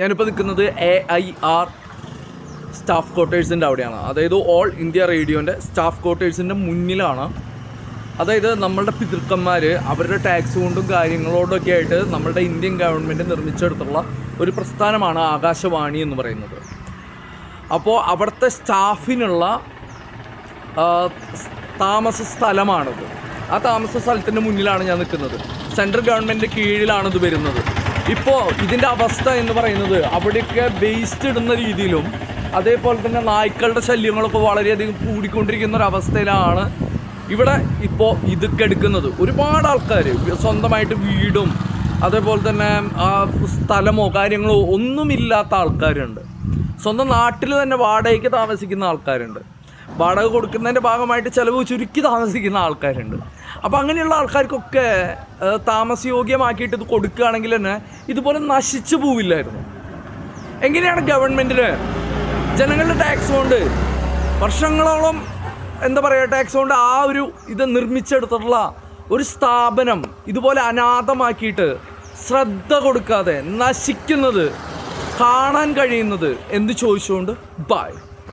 ഞാനിപ്പോൾ നിൽക്കുന്നത് A I R staff ക്വാർട്ടേഴ്സിന്റെ അവിടെയാണ്. അതായത് ഓൾ ഇന്ത്യ റേഡിയോന്റെ സ്റ്റാഫ് ക്വാർട്ടേഴ്സിന്റെ മുന്നിലാണ്. അതായത് നമ്മളുടെ പിതൃക്കന്മാർ അവരുടെ ടാക്സ് കൊണ്ടും കാര്യങ്ങളോടൊക്കെ ആയിട്ട് നമ്മളുടെ ഇന്ത്യൻ ഗവൺമെന്റ് നിർമ്മിച്ചെടുത്തുള്ള ഒരു പ്രസ്ഥാനമാണ് ആകാശവാണി എന്ന് പറയുന്നത്. അപ്പോൾ അവിടുത്തെ സ്റ്റാഫിനുള്ള താമസ സ്ഥലമാണത്. ആ താമസ സ്ഥലത്തിന്റെ മുന്നിലാണ് ഞാൻ നിൽക്കുന്നത്. സെൻട്രൽ ഗവൺമെന്റ് കീഴിലാണ് ഇത് വരുന്നത്. ഇപ്പോൾ ഇതിന്റെ അവസ്ഥ എന്ന് പറയുന്നത് അവിടെയൊക്കെ വേസ്റ്റ് ഇടുന്ന രീതിയിലും അതേപോലെ തന്നെ നായ്ക്കളുടെ ശല്യങ്ങളൊക്കെ വളരെയധികം കൂടിക്കൊണ്ടിരിക്കുന്ന ഒരു അവസ്ഥയിലാണ് ഇവിടെ ഇപ്പോൾ ഇതൊക്കെ എടുക്കുന്നത്. ഒരുപാട് ആൾക്കാർ സ്വന്തമായിട്ട് വീടും അതേപോലെ തന്നെ ആ സ്ഥലമോ കാര്യങ്ങളോ ഒന്നുമില്ലാത്ത ആൾക്കാരുണ്ട്. സ്വന്തം നാട്ടിൽ തന്നെ വാടകയ്ക്ക് താമസിക്കുന്ന ആൾക്കാരുണ്ട്. വാടക കൊടുക്കുന്നതിന്റെ ഭാഗമായിട്ട് ചിലവ് ചുരുക്കി താമസിക്കുന്ന ആൾക്കാരുണ്ട്. അപ്പോൾ അങ്ങനെയുള്ള ആൾക്കാർക്കൊക്കെ താമസയോഗ്യമാക്കിയിട്ട് ഇത് കൊടുക്കുകയാണെങ്കിൽ തന്നെ ഇതുപോലെ നശിച്ചു പോവില്ലായിരുന്നു. എങ്ങനെയാണ് ഗവൺമെന്റിന് ജനങ്ങളുടെ ടാക്സ് കൊണ്ട് വർഷങ്ങളോളം എന്താ പറയുക ടാക്സ് കൊണ്ട് ആ ഒരു ഇത് നിർമ്മിച്ചെടുത്തിട്ടുള്ള ഒരു സ്ഥാപനം ഇതുപോലെ അനാഥമാക്കിയിട്ട് ശ്രദ്ധ കൊടുക്കാതെ നശിക്കുന്നത് കാണാൻ കഴിയുന്നത് എന്ത് ചോദിച്ചുകൊണ്ട്? ബൈ